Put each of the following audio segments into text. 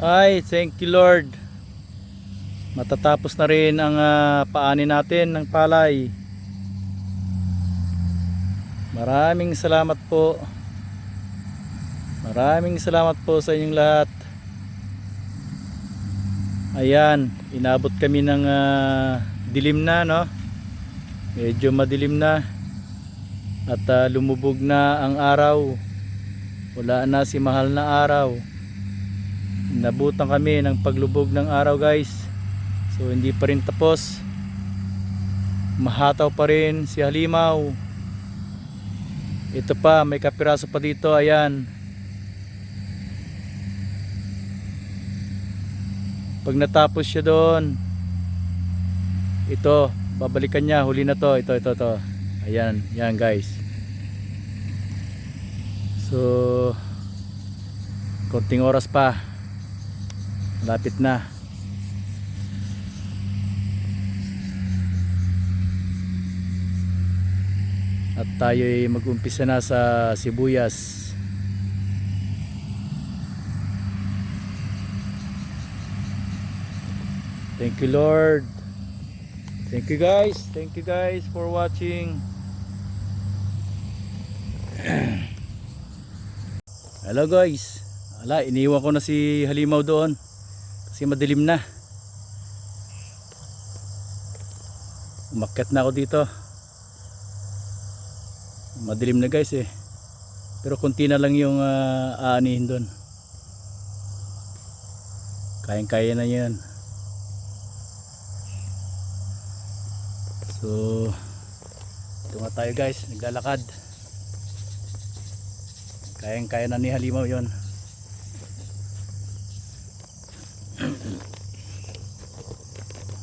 Ay, thank you Lord. Matatapos na rin ang ah, paanin natin ng palay. Maraming salamat po. Maraming salamat po sa inyong lahat. Ayan, inabot kami ng ah, dilim na, no? Medyo madilim na. At ah, lumubog na ang araw. Wala na si mahal na araw. Nabutan kami ng paglubog ng araw, guys. So hindi pa rin tapos. Mahataw pa rin si Halimaw. Ito pa, may kapiraso pa dito, ayan. Pag natapos siya doon, ito, babalikan niya, huli na to, ito, ito, ito. Ayan, yan guys. So, konting oras pa. Lapit na. At tayo ay mag-umpisa na sa sibuyas. Thank you Lord. Thank you guys. Thank you guys for watching. Hello guys. Ala, iniwan ko na si Halimaw doon. Kasi madilim na. Umakyat na ako dito. Madilim na guys eh. Pero konti na lang yung uh, aanihin doon. Kayang-kaya na yan. So, ito nga tayo guys, naglalakad. Kayang-kaya na ni Halimaw yon.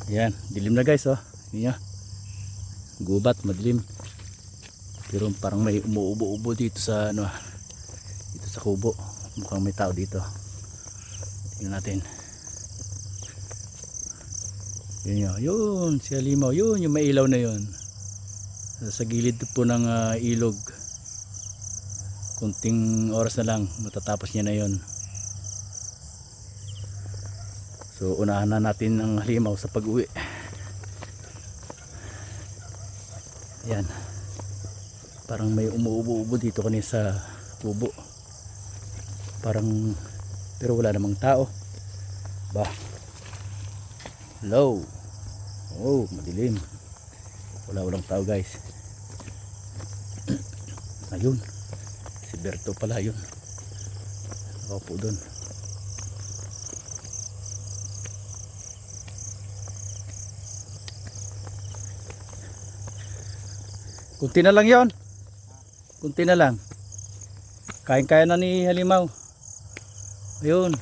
Yan, dilim na guys oh. Yan. Gubat, madilim. Pero parang may umuubo-ubo dito sa ano dito sa kubo. Mukhang may tao dito. Tingnan natin. Yun yun, si Halimaw, yun yung may ilaw na yun. Sa gilid po ng ah, ilog. Kunting oras na lang, matatapos niya na yun. So unahan na natin ang halimaw sa pag-uwi. Yan. Parang may umuubo-ubo dito kanina sa kubo. Parang pero wala namang tao. Ba. Hello. Oh, madilim. Wala walang tao, guys. Ayun. Si Berto pala yun. Nakaupo doon. Kunti na lang yon. Kunti na lang. Kain-kaya na ni Halimaw. Ayun,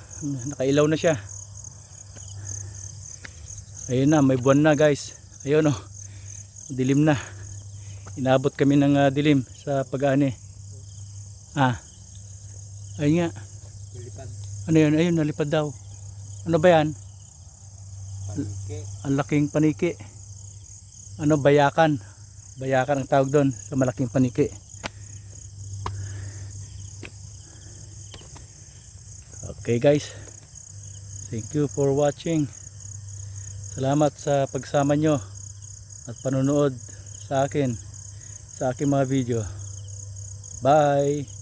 nakailaw na siya. Ayun na, may buwan na guys. Ayun oh. Dilim na. Inabot kami ng ah, dilim sa pag-ani. Ah. Ayun nga. Ano yun? Ayun, nalipad daw. Ano ba yan? Panike. Ang laking paniki. Ano, bayakan. Bayakan ang tawag doon sa malaking paniki. Okay guys. Thank you for watching. Salamat sa pagsama nyo at panonood sa akin sa aking mga video. Bye!